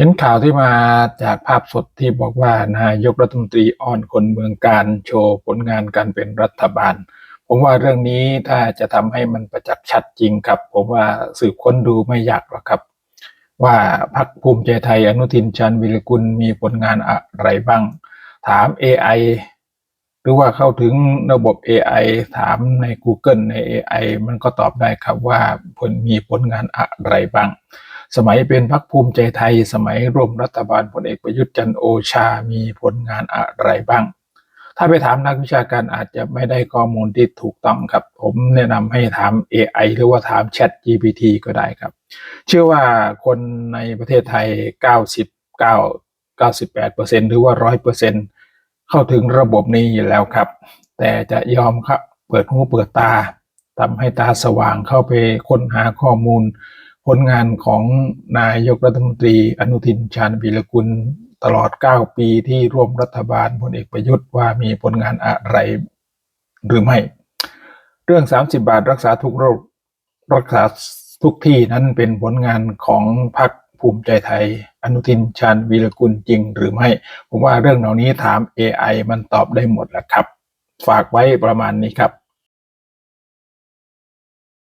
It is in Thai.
เห็นข่าวที่มาจากภาพสดที่บอกว่านายกรัฐมนตรีอ้อนคนเมืองการโชว์ผลงานการเป็นรัฐบาล ผมว่าเรื่องนี้ถ้าจะทำให้มันประจักษ์ชัดจริงครับ ผมว่าสืบค้นดูไม่ยากหรอกครับ ว่าพรรคภูมิใจไทยอนุทินชาญวิรกุลมีผลงานอะไรบ้าง ถาม AI หรือว่าเข้าถึงระบบ AI ถามใน Google ใน AI มันก็ตอบได้ครับว่าผลมีผลงานอะไรบ้าง สมัยเป็นพรรคภูมิใจไทย สมัยร่วมรัฐบาลพลเอกประยุทธ์จันโอชา มีผลงานอะไรบ้าง ถ้าไปถามนักวิชาการอาจจะไม่ได้ข้อมูลที่ถูกต้องครับ ผมแนะนำให้ถาม AI หรือว่าถาม Chat GPT ก็ได้ครับ เชื่อว่าคนในประเทศไทย 99 98%หรือว่า 100%เข้าถึงระบบนี้อยู่แล้วครับ แต่จะยอมครับเปิดหูเปิดตาทำให้ตาสว่างเข้าไปค้นหาข้อมูล ผลงานของนายกรัฐมนตรีอนุทินชาญวีรกุลตลอด 9 ปีที่ร่วมรัฐบาลพลเอกประยุทธ์ว่ามีผลงานอะไรหรือไม่ เรื่อง 30 บาทรักษาทุกโรครักษาทุกที่นั้นเป็นผลงานของพรรคภูมิใจไทย อนุทินชาญวีรกุลจริงหรือไม่ ผมว่าเรื่องเหล่านี้ถาม AI มันตอบได้หมดแหละครับ ฝากไว้ประมาณนี้ครับ